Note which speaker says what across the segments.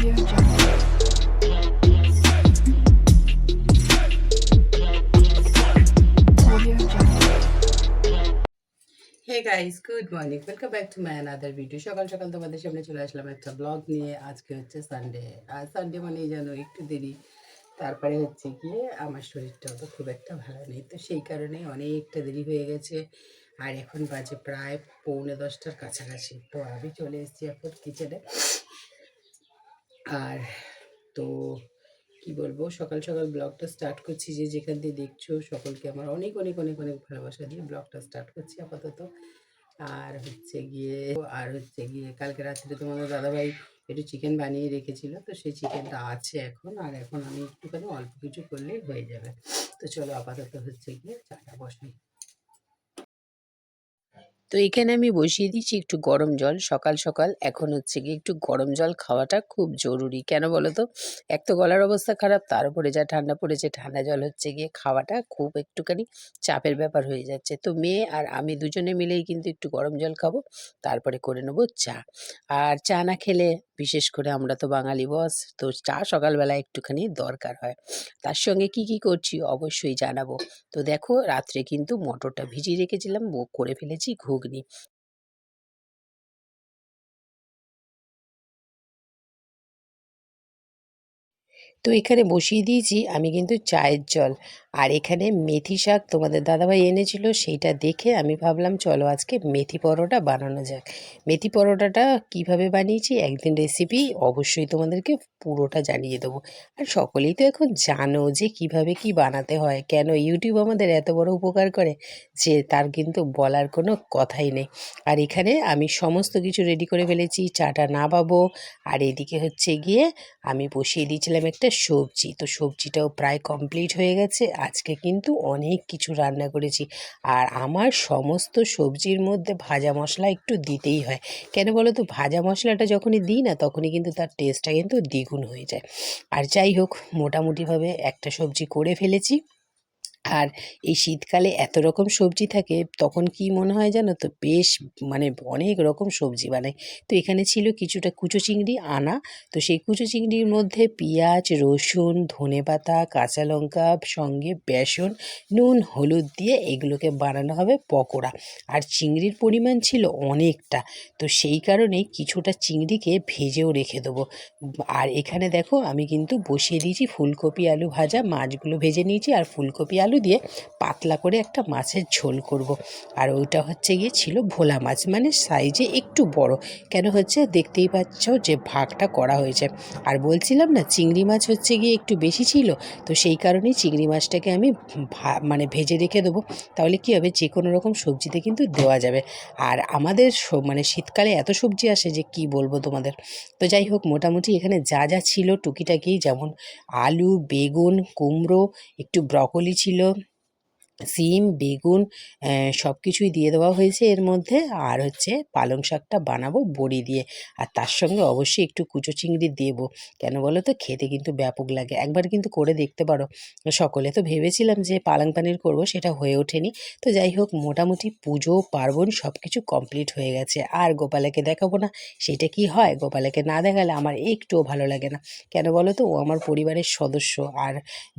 Speaker 1: Guys good morning welcome back to my another video সকাল সকাল তোমাদের সামনে চলে আসলাম একটা ব্লগ নিয়ে। আজকে হচ্ছে সানডে আর সানডে মানেই যেন একটু দেরি। তারপরে হচ্ছে গিয়ে আমার শরীরটাও তো খুব একটা ভালো নেই। তো সেই কারণে অনেকটা দেরি হয়ে গেছে। আর এখন বাজে প্রায় পৌনে দশটার কাছাকাছি। তো আমি চলে এসেছি এখন কিচেনে আর তো কি বলব? সকাল সকাল ব্লগটা স্টার্ট করছি যে যেখান দিয়ে দেখছ সকলকে আমার অনেক অনেক অনেক অনেক ভালোবাসা দিয়ে ব্লগটা স্টার্ট করছি আপাতত। আর হচ্ছে গিয়ে, আর হচ্ছে গিয়ে কালকে রাত্রে তোমাদের দাদাভাই একটু চিকেন বানিয়ে রেখেছিল, তো সেই চিকেনটা আছে এখন, আর এখন আমি একটুখানি অল্প কিছু করলেই হয়ে যাবে। তো চলো আপাতত হচ্ছে গিয়ে চাটা বসাই। তো এখানে আমি বসিয়ে দিচ্ছি একটু গরম জল। সকাল সকাল এখন হচ্ছে গিয়ে একটু গরম জল খাওয়াটা খুব জরুরি। কেন বলো তো এক তো গলার অবস্থা খারাপ, তার উপরে যা ঠান্ডা পড়েছে, ঠান্ডা জল হচ্ছে গিয়ে খাওয়াটা খুব একটুখানি চাপের ব্যাপার হয়ে যাচ্ছে। তো মেয়ে আর আমি দুজনে মিলেই কিন্তু একটু গরম জল খাব, তারপরে করে নেব চা। আর চা না খেলে বিশেষ করে আমরা তো বাঙালি বস, তো চা সকালবেলা একটুখানি দরকার হয়। তার সঙ্গে কি কি করছি অবশ্যই জানাব। তো দেখো, রাত্রে কিন্তু মটরটা ভিজিয়ে রেখেছিলাম করে ফেলেছি ঘুগনি। তো এখানে বসিয়ে দিয়েছি আমি কিন্তু চায়ের জল। আর এখানে মেথি শাক তোমাদের দাদাভাই এনেছিল, সেইটা দেখে আমি ভাবলাম চলো আজকে মেথি পরোটা বানানো যাক। মেথি পরোটাটা কীভাবে বানিয়েছি একদিন রেসিপি অবশ্যই তোমাদেরকে পুরোটা জানিয়ে দেবো। আর সকলেই তো এখন জানো যে কীভাবে কি বানাতে হয়, কেন ইউটিউব আমাদের এত বড় উপকার করে, যে তার কিন্তু বলার কোনো কথাই নেই। আর এখানে আমি সমস্ত কিছু রেডি করে ফেলেছি, চাটা নাবাবো আর এদিকে হচ্ছে গিয়ে আমি বসিয়ে দিয়েছিলাম একটা সবজি। তো সবজিটাও প্রায় কমপ্লিট হয়ে গেছে আজকে কিন্তু অনেক কিছু রান্না করেছি। আর আমার সমস্ত সবজির মধ্যে ভাজা মশলা একটু দিতেই হয়। কেন বলো তো ভাজা মশলাটা যখনই দিই না, তখনই কিন্তু তার টেস্টটা কিন্তু দ্বিগুণ হয়ে যায়। আর যাই হোক, মোটামুটিভাবে একটা সবজি করে ফেলেছি। আর এই শীতকালে এত রকম সবজি থাকে, তখন কি মনে হয় জানো তো? বেশ মানে অনেক রকম সবজি বানাই তো এখানে ছিল কিছুটা কুচো চিংড়ি, আনা। তো সেই কুচো চিংড়ির মধ্যে পেঁয়াজ, রসুন, ধনেপাতা, কাঁচা লঙ্কা, সঙ্গে বেসন, নুন, হলুদ দিয়ে এগুলোকে বানানো হবে পকোড়া। আর চিংড়ির পরিমাণ ছিল অনেকটা। তো সেই কারণেই কিছুটা চিংড়িকে ভেজেও রেখে দেবো। আর এখানে দেখো, আমি কিন্তু বসিয়ে দিয়েছি ফুলকপি, আলু ভাজা, মাছগুলো ভেজে নিয়েছি, আর ফুলকপি, আলু দিয়ে পাতলা করে একটা মাছের ঝোল করব। আর ওইটা হচ্ছে গিয়ে ছিল ভোলা মাছ মানে সাইজে একটু বড়। কেন হচ্ছে দেখতেই পাচ্ছ যে ভাগটা করা হয়েছে। আর বলছিলাম না, চিংড়ি মাছ হচ্ছে গিয়ে একটু বেশি ছিল, তো সেই কারণেই চিংড়ি মাছটাকে আমি মানে ভেজে রেখে দেবো। তাহলে কী হবে, যে কোনো রকম সবজিতে কিন্তু দেওয়া যাবে। আর আমাদের মানে শীতকালে এত সবজি আসে যে কি বলব তোমাদের। তো যাই হোক, মোটামুটি এখানে যা যা ছিল টুকিটাকি, যেমন আলু, বেগুন, কুমড়ো, একটু ব্রকলি ছিল kilo সিম, বেগুন সব কিছুই দিয়ে দেওয়া হয়েছে এর মধ্যে। আর হচ্ছে পালং শাকটা বানাবো বড়ি দিয়ে। আর তার সঙ্গে অবশ্যই একটু কুচো চিংড়ি দেবো। কেন বলো তো খেতে কিন্তু ব্যাপক লাগে। একবার কিন্তু করে দেখতে পারো। সকলে তো ভেবেছিলাম যে পালং পানির করব, সেটা হয়ে ওঠেনি। তো যাই হোক, মোটামুটি পুজো, পার্বণ সব কিছু কমপ্লিট হয়ে গেছে। আর গোপালাকে দেখাবো না, সেটা কি হয়? গোপালাকে না দেখালে আমার একটুও ভালো লাগে না। কেন বলো তো ও আমার পরিবারের সদস্য। আর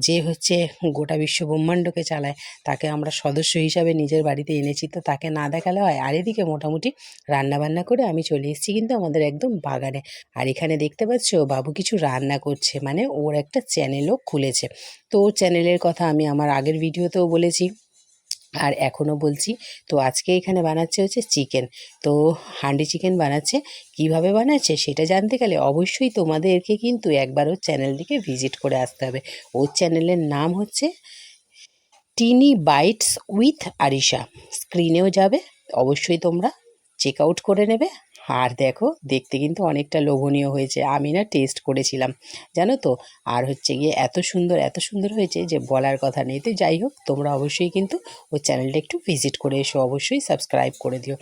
Speaker 1: যে হচ্ছে গোটা বিশ্ব ব্রহ্মাণ্ডকে চালায় তাকে আমরা সদস্য হিসাবে নিজের বাড়িতে এনেছি। তো তাকে না দেখালে হয়। আর এদিকে মোটামুটি রান্না বান্না করে আমি চলে এসেছি কিন্তু আমাদের একদম বাগানে। আর এখানে দেখতে পাচ্ছ, বাবু কিছু রান্না করছে। মানে ওর একটা চ্যানেলও খুলেছে। তো চ্যানেলের কথা আমি আমার আগের ভিডিওতেও বলেছি। আর এখনও বলছি, তো আজকে এখানে বানাচ্ছে হচ্ছে চিকেন। তো হান্ডি চিকেন বানাচ্ছে। কীভাবে বানাচ্ছে সেটা জানতে গেলে অবশ্যই তোমাদেরকে কিন্তু একবার ওর চ্যানেলটিকে ভিজিট করে আসতে হবে। ওর চ্যানেলের নাম হচ্ছে টিনি বাইটস উইথ আরিশা স্ক্রিনেও যাবে অবশ্যই তোমরা চেক আউট করে নেবে। আর দেখো, দেখতে কিন্তু অনেকটা লোভনীয় হয়েছে। আমি না টেস্ট করেছিলাম, জানো তো? আর হচ্ছে গিয়ে এত সুন্দর এত সুন্দর হয়েছে যে বলার কথা নেই। তো যাই হোক, তোমরা অবশ্যই কিন্তু ওই চ্যানেলটা একটু ভিজিট করে এসো, অবশ্যই সাবস্ক্রাইব করে দিও।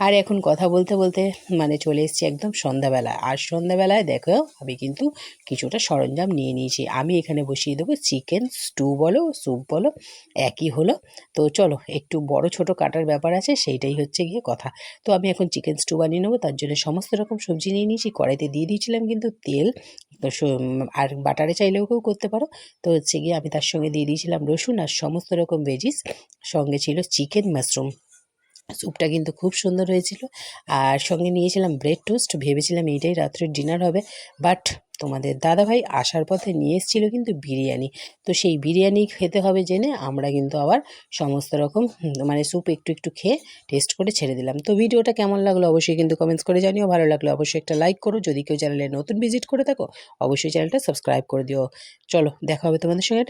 Speaker 1: আর এখন কথা বলতে বলতে মানে চলে এসেছি একদম সন্ধ্যাবেলা। আর সন্ধ্যাবেলায় দেখো, আমি কিন্তু কিছুটা সরঞ্জাম নিয়ে নিয়েছি। আমি এখানে বসিয়ে দেবো চিকেন স্টু বলো স্যুপ বলো, একই হলো। তো চলো, একটু বড় ছোট কাটার ব্যাপার আছে, সেইটাই হচ্ছে গিয়ে কথা। তো আমি এখন চিকেন স্টু বানিয়ে নেব তার জন্য সমস্ত রকম সবজি নিয়ে নিয়েছি, কড়াইতে দিয়ে দিয়েছিলাম কিন্তু তেল। তো আর বাটারে চাইলেও কেউ করতে পারো। তো হচ্ছে গিয়ে আমি তার সঙ্গে দিয়ে দিয়েছিলাম রসুন আর সমস্ত রকম ভেজিস সঙ্গে ছিল চিকেন মাশরুম স্যুপটা কিন্তু খুব সুন্দর হয়েছিল। আর সঙ্গে নিয়েছিলাম ব্রেড টোস্ট ভেবেছিলাম এইটাই রাত্রের ডিনার হবে। বাট তোমাদের দাদাভাই আসার পথে নিয়ে এসেছিল কিন্তু বিরিয়ানি। তো সেই বিরিয়ানি খেতে হবে জেনে আমরা কিন্তু আবার সমস্ত রকম মানে স্যুপ একটু একটু খেয়ে টেস্ট করে ছেড়ে দিলাম। তো ভিডিওটা কেমন লাগল অবশ্যই কিন্তু কমেন্টস করে জানিও। ভালো লাগল অবশ্যই একটা লাইক করো। যদি কেউ চ্যানেলে নতুন ভিজিট করে থাকো, অবশ্যই চ্যানেলটা সাবস্ক্রাইব করে দিও। চলো, দেখা হবে তোমাদের সঙ্গে